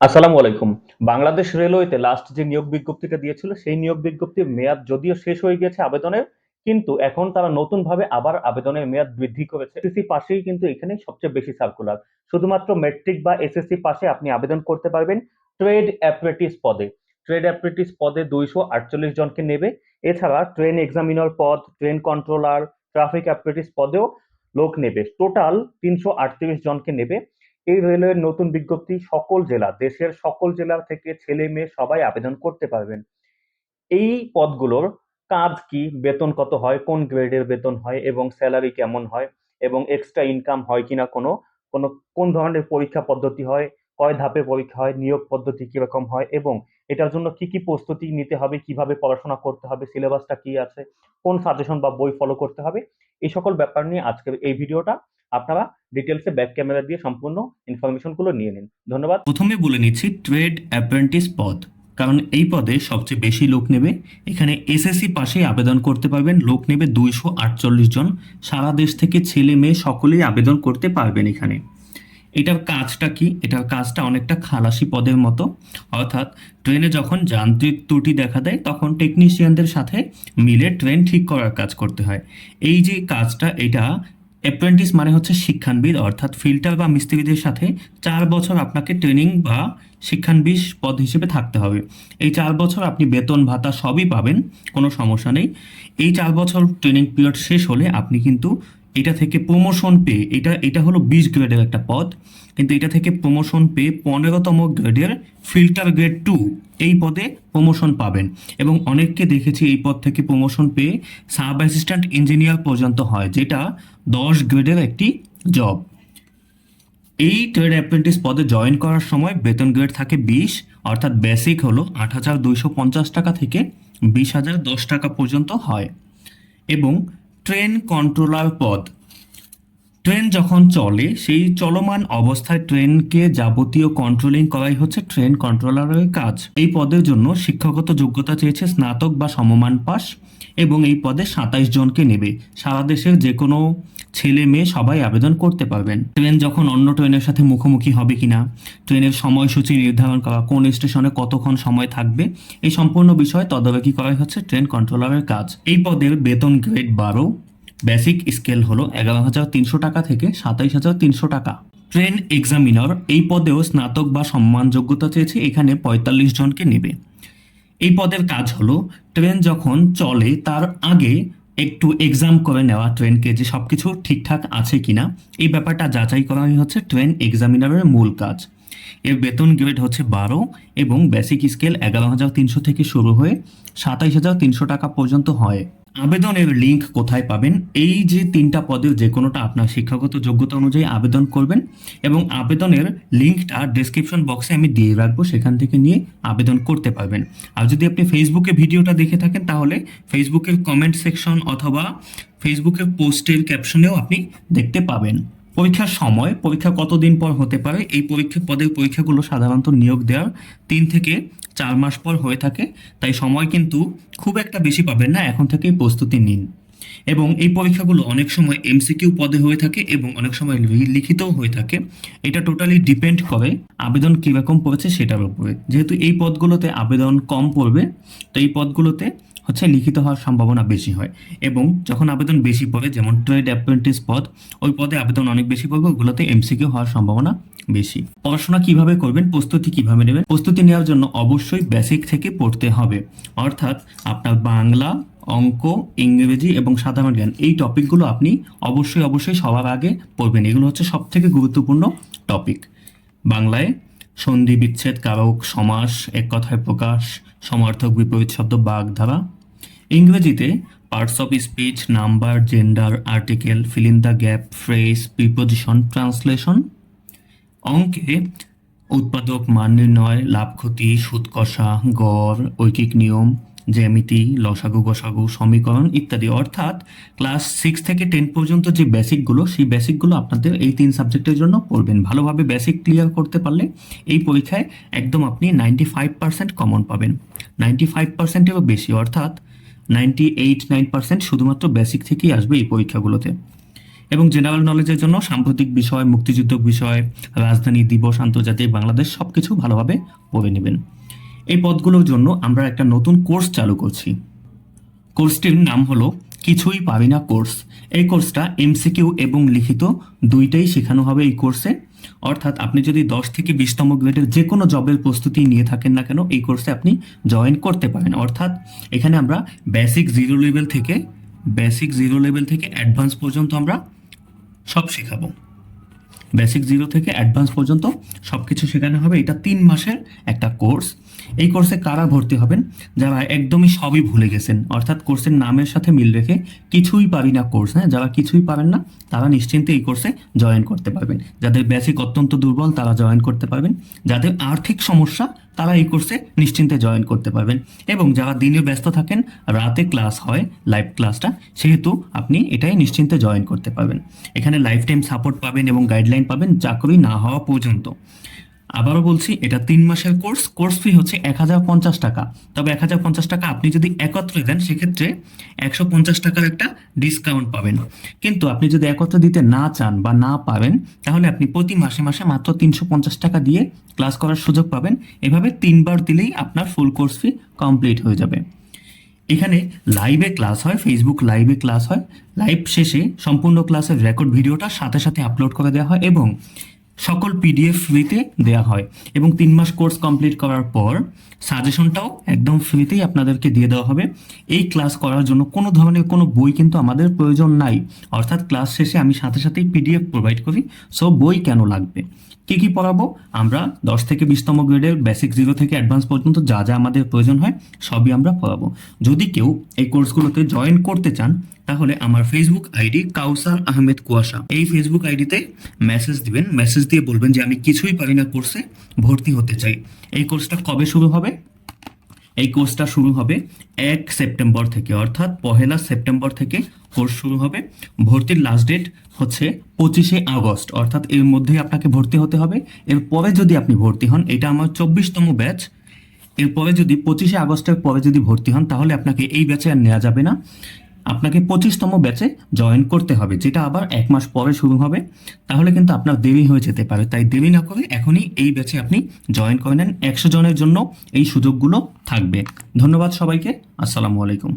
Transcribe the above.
আসসালামু আলাইকুম। বাংলাদেশ রেলওয়েতে লাস্ট যে নিয়োগ বিজ্ঞপ্তিটা দিয়েছিল, সেই নিয়োগ বিজ্ঞপ্তির মেয়াদ যদিও শেষ হয়ে গেছে আবেদনের, কিন্তু এখন তারা নতুন ভাবে আবার আবেদনের মেয়াদ বৃদ্ধি করেছে। এসএসসি পাশেই কিন্তু এখানে সবচেয়ে বেশি সার্কুলার শুধুমাত্র মেট্রিক বা এসএসসি পাশে আপনি আবেদন করতে পারবেন ট্রেড অ্যাপ্রেটিস পদে। ট্রেড অ্যাপ্রেটিস পদে দুইশো আটচল্লিশ জনকে নেবে। এছাড়া ট্রেন এক্সামিনার পদ ট্রেন কন্ট্রোলার ট্রাফিক অ্যাপ্রেটিস পদেও লোক নেবে। টোটাল তিনশো আটত্রিশ জনকে নেবে। এই রেলওয়ের নতুন বিজ্ঞপ্তি সকল জেলা, দেশের সকল জেলা থেকে ছেলে মেয়ে সবাই আবেদন করতে পারবেন। এই পদগুলোর কাজ কি? বেতন কত হয়? কোন গ্রেডের বেতন হয়? এবং স্যালারি কেমন হয়? এবং এক্সট্রা ইনকাম হয় কিনা কোনো কোনো, কোন ধরনের পরীক্ষা পদ্ধতি হয়? কয় ধাপে পরীক্ষা হয়? নিয়োগ পদ্ধতি কীরকম হয়? এবং এটার জন্য কি কি প্রস্তুতি নিতে হবে? কীভাবে পড়াশোনা করতে হবে? সিলেবাসটা কি আছে? কোন সাজেশন বা বই ফলো করতে হবে? এই সকল ব্যাপার নিয়ে আজকের এই ভিডিওটা আপনারা ডিটেলসে ব্যাক ক্যামেরা দিয়ে সম্পূর্ণ ইনফরমেশনগুলো নিয়ে নিন। ধন্যবাদ। প্রথমে বলে নিচ্ছি ট্রেড অ্যাপ্রেন্টিস পদ, কারণ এই পদে সবচেয়ে বেশি লোক নেবে। এখানে এসএসসি পাশেই আবেদন করতে পারবেন, লোক নেবে দুইশো আটচল্লিশ জন। সারা দেশ থেকে ছেলে মেয়ে সকলেই আবেদন করতে পারবেন এখানে। এটার কাজটা কি? এটার কাজটা অনেকটা খালাসি পদের মতো। অর্থাৎ ট্রেনে যখন যান্ত্রিক ত্রুটি দেখা দেয়, তখন টেকনিশিয়ানদের সাথে মিলে ট্রেন ঠিক করার কাজ করতে হয়। এই যে কাজটা, এটা অ্যাপ্রেন্টিস মানে হচ্ছে শিক্ষানবিদ, অর্থাৎ ফিল্টার বা মিস্ত্রিদের সাথে চার বছর আপনাকে ট্রেনিং বা শিক্ষানবিদ পদ হিসেবে থাকতে হবে। এই চার বছর আপনি বেতন, ভাতা সবই পাবেন, কোনো সমস্যা নেই। এই চার বছর ট্রেনিং পিরিয়ড শেষ হলে আপনি কিন্তু এটা থেকে প্রমোশন পেয়ে, এটা এটা হলো বিশ গ্রেডের একটা পদ, কিন্তু এটা থেকে প্রমোশন পেয়ে পনেরোতম গ্রেডের ফিল্টার গ্রেড টু এই পদে প্রমোশন পাবেন। এবং অনেককে দেখেছি এই পদ থেকে প্রমোশন পেয়ে সাব অ্যাসিস্ট্যান্ট ইঞ্জিনিয়ার পর্যন্ত হয়, যেটা দশ গ্রেডের একটি জব এই ট্রেড অ্যাপ্রেন্টিস পদে জয়েন করার সময় বেতন গ্রেড থাকে বিশ, অর্থাৎ বেসিক হলো আট হাজার দুইশো পঞ্চাশ টাকা থেকে বিশ হাজার দশ টাকা পর্যন্ত হয়। এবং ট্রেন কন্ট্রোলার পদ ট্রেন যখন চলে, সেই চলমান অবস্থায় ট্রেনকে যাবতীয় কন্ট্রোলিং করাই হচ্ছে ট্রেন কন্ট্রোলারের কাজ। এই পদের জন্য শিক্ষাগত যোগ্যতা চেয়েছে স্নাতক বা সমমান পাশ এবং এই পদে সাতাইশ জনকে নেবে। সারা দেশের যে কোনো ছেলে মেয়ে সবাই আবেদন করতে পারবেন। ট্রেন যখন অন্য ট্রেনের সাথে মুখোমুখি হবে কিনা, ট্রেনের সময়সূচি নির্ধারণ করা, কোন স্টেশনে কতক্ষণ সময় থাকবে, এই সম্পূর্ণ বিষয়ে তদারকি করাই হচ্ছে ট্রেন কন্ট্রোলারের কাজ। এই পদের বেতন গ্রেড বারো বেসিক স্কেল হলো এগারো হাজার তিনশো টাকা থেকে সাতাইশ হাজার তিনশো টাকা। ট্রেন এক্সামিনার এই পদেও স্নাতক বা সম্মান যোগ্যতা চেয়েছে, এখানে পঁয়তাল্লিশ জনকে নেবে। এই পদের কাজ হলো, ট্রেন যখন চলে তার আগে একটু এক্সাম করে নেওয়া ট্রেনকে যে সব কিছু ঠিকঠাক আছে কিনা, এই ব্যাপারটা যাচাই করাই হচ্ছে ট্রেন এক্সামিনারের মূল কাজ। এর বেতন গ্রেড হচ্ছে বারো এবং বেসিক স্কেল এগারো হাজার তিনশো থেকে শুরু হয়ে সাতাইশ হাজার তিনশো টাকা পর্যন্ত হয়। আবেদনের লিঙ্ক কোথায় পাবেন? এই যে তিনটা পদের যে কোনোটা আপনার শিক্ষাগত যোগ্যতা অনুযায়ী আবেদন করবেন এবং আবেদনের লিঙ্কটা ডেসক্রিপশন বক্সে আমি দিয়ে রাখব, সেখান থেকে নিয়ে আবেদন করতে পারবেন। আর যদি আপনি ফেসবুকে ভিডিওটা দেখে থাকেন, তাহলে ফেসবুকের কমেন্ট সেকশন অথবা ফেসবুকের পোস্টের ক্যাপশনেও আপনি দেখতে পাবেন। পরীক্ষার সময়, পরীক্ষা কতদিন পর হতে পারে, এই পরীক্ষা পদের পরীক্ষাগুলো সাধারণত নিয়োগ দেওয়ার তিন থেকে চার মাস পর হয়ে থাকে। তাই সময় কিন্তু খুব একটা বেশি পাবেন না, এখন থেকেই প্রস্তুতি নিন। এবং এই পরীক্ষাগুলো অনেক সময় এমসিকিউ পদে হয়ে থাকে এবং অনেক সময় লিখিতও হয়ে থাকে। এটা টোটালি ডিপেন্ড করে আবেদন কীরকম পড়েছে সেটার উপরে। যেহেতু এই পদগুলোতে আবেদন কম পড়বে, তো এই পদগুলোতে হচ্ছে লিখিত হওয়ার সম্ভাবনা বেশি হয় এবং যখন আবেদন বেশি পড়ে, যেমন ট্রেড অ্যাপ্রেন্টিস পদ, ওই পদে আবেদন অনেক বেশি পড়বে, ওগুলোতে এমসিকিউ হওয়ার সম্ভাবনা বেশি। পড়াশোনা কীভাবে করবেন, প্রস্তুতি কীভাবে নেবেন, প্রস্তুতি নেওয়ার জন্য অবশ্যই বেসিক থেকে পড়তে হবে। অর্থাৎ আপনার বাংলা অঙ্ক, ইংরেজি এবং সাধারণ জ্ঞান, এই টপিকগুলো আপনি অবশ্যই অবশ্যই সবার আগে পড়বেন। এগুলো হচ্ছে সব থেকে গুরুত্বপূর্ণ টপিক। বাংলায় সন্ধি, বিচ্ছেদ, কারক, সমাস, এক কথায় প্রকাশ, সমার্থক, বিপরীত শব্দ বাগধারা ইংরেজিতে parts of speech number gender article fill the gap phrase preposition translation অঙ্কে উৎপাদক, মান নির্ণয়, লাভ, ক্ষতি, সুদ, কষা, গড়, ঐকিক নিয়ম জ্যামিতি, লসাগু, গসাগু, সমীকরণ ইত্যাদি। অর্থাৎ ক্লাস সিক্স থেকে টেন পর্যন্ত যে বেসিকগুলো সেই বেসিকগুলো আপনাদের এই তিন সাবজেক্টের জন্য পড়বেন। ভালোভাবে বেসিক ক্লিয়ার করতে পারলে এই পরীক্ষায় একদম আপনি নাইনটি ফাইভ পার্সেন্ট কমন পাবেন। নাইনটি ফাইভ পার্সেন্টেরও বেশি, অর্থাৎ নাইনটি এইট নাইন পার্সেন্ট শুধুমাত্র বেসিক থেকেই আসবে এই পরীক্ষাগুলোতে। এবং জেনারেল নলেজের জন্য সাম্প্রতিক বিষয়, মুক্তিযুদ্ধ বিষয়, রাজধানী, দিবস, আন্তর্জাতিক, বাংলাদেশ সব কিছু ভালোভাবে পড়ে নেবেন। এই পদগুলোর জন্য আমরা একটা নতুন কোর্স চালু করছি। কোর্সটির নাম হলো কিছুই পারি না কোর্স। এই কোর্সটা এমসিকিউ এবং লিখিত দুইটাই শেখানো হবে এই কোর্সে। অর্থাৎ আপনি যদি দশ থেকে বিশতম গ্রেডের যে কোনো জবের প্রস্তুতি নিয়ে থাকেন না কেন, এই কোর্সে আপনি জয়েন করতে পারেন। অর্থাৎ এখানে আমরা বেসিক জিরো লেভেল থেকে, বেসিক জিরো লেভেল থেকে অ্যাডভান্স পর্যন্ত আমরা সব শেখাবো। বেসিক জিরো থেকে অ্যাডভান্স পর্যন্ত সব কিছু শেখানো হবে। এটা তিন মাসের একটা কোর্স এই কোর্সে কারা ভর্তি হবেন? যারা একদমই সবই ভুলে গেছেন। অর্থাৎ কোর্সের নামের সাথে মিল রেখে কিছুই পারি না কোর্স হ্যাঁ? যারা কিছুই পারেন না, তারা নিশ্চিন্তে এই কোর্সে জয়েন করতে পারবেন। যাদের বেসিক অত্যন্ত দুর্বল, তারা জয়েন করতে পারবেন। যাদের আর্থিক সমস্যা তারা এই কোর্সে নিশ্চিন্তে জয়েন করতে পারবেন। এবং যারা দিনে ব্যস্ত থাকেন, রাতে ক্লাস হয় লাইভ ক্লাসটা সেহেতু আপনি এটাই নিশ্চিন্তে জয়েন করতে পারবেন। এখানে লাইফ টাইম সাপোর্ট পাবেন এবং গাইডলাইন পাবেন, চাকরি না হওয়া পর্যন্ত। আবারও বলছি, এটা তিন মাসের কোর্স কোর্স ফি হচ্ছে এক হাজার পঞ্চাশ টাকা। তবে এক হাজার পঞ্চাশ টাকা আপনি যদি একত্রে দেন, সেক্ষেত্রে একশো পঞ্চাশ টাকার একটা ডিসকাউন্ট পাবেন। কিন্তু আপনি যদি একত্রে দিতে না চান বা না পাবেন তাহলে আপনি প্রতি মাসে মাসে মাত্র তিনশো পঞ্চাশ টাকা দিয়ে ক্লাস করার সুযোগ পাবেন। এভাবে তিনবার দিলেই আপনার ফুল কোর্স ফি কমপ্লিট হয়ে যাবে। এখানে লাইভে ক্লাস হয় ফেসবুক লাইভে ক্লাস হয়। লাইভ শেষে সম্পূর্ণ ক্লাসের রেকর্ড ভিডিওটা সাথে সাথে আপলোড করে দেওয়া হয় এবং সকল পিডিএফ ফ্রিতে দেওয়া হয় এবং তিন মাস কোর্স কমপ্লিট করার পর সাজেশনটাও একদম ফ্রিতেই আপনাদেরকে দিয়ে দেওয়া হবে। এই ক্লাস করার জন্য কোনো ধরনের কোনো বই কিন্তু আমাদের প্রয়োজন নাই। অর্থাৎ ক্লাস শেষে আমি সাথে সাথেই পিডিএফ প্রোভাইড করি। সো বই কেন লাগবে? কি কি পড়াবো? আমরা দশ থেকে বিশতম গ্রেডের বেসিক জিরো থেকে অ্যাডভান্স পর্যন্ত যা যা আমাদের প্রয়োজন হয়, সবই আমরা পড়াবো। যদি কেউ এই কোর্সগুলোতে জয়েন করতে চান, তাহলে আমার ফেসবুক আইডি কাউসার আহমেদ কুয়াশা। এই ফেসবুক আইডিতে মেসেজ দিবেন। মেসেজ দিয়ে বলবেন যে, আমি কিছুই পারি না কোর্সে ভর্তি হতে চাই। এই কোর্সটা কবে শুরু হবে? এই কোর্সটা শুরু হবে এক সেপ্টেম্বর থেকে, অর্থাৎ পহেলা সেপ্টেম্বর থেকে কোর্স শুরু হবে। ভর্তির লাস্ট ডেট হচ্ছে পঁচিশে আগস্ট, অর্থাৎ এর মধ্যেই আপনাকে ভর্তি হতে হবে। এরপরে যদি আপনি ভর্তি হন, এটা আমার চব্বিশতম ব্যাচ এরপরে যদি পঁচিশে আগস্টের পরে যদি ভর্তি হন, তাহলে আপনাকে এই ব্যাচে আর নেওয়া যাবে না। আপনাকে পঁচিশতম ব্যাচে জয়েন করতে হবে, যেটা আবার এক মাস পরে শুরু হবে। তাহলে কিন্তু আপনার দেরি হয়ে যেতে পারে। তাই দেরি না করে এখনই এই ব্যাচে আপনি জয়েন করে নেন। একশো জনের জন্য এই সুযোগগুলো থাকবে। ধন্যবাদ সবাইকে। আসসালামু আলাইকুম।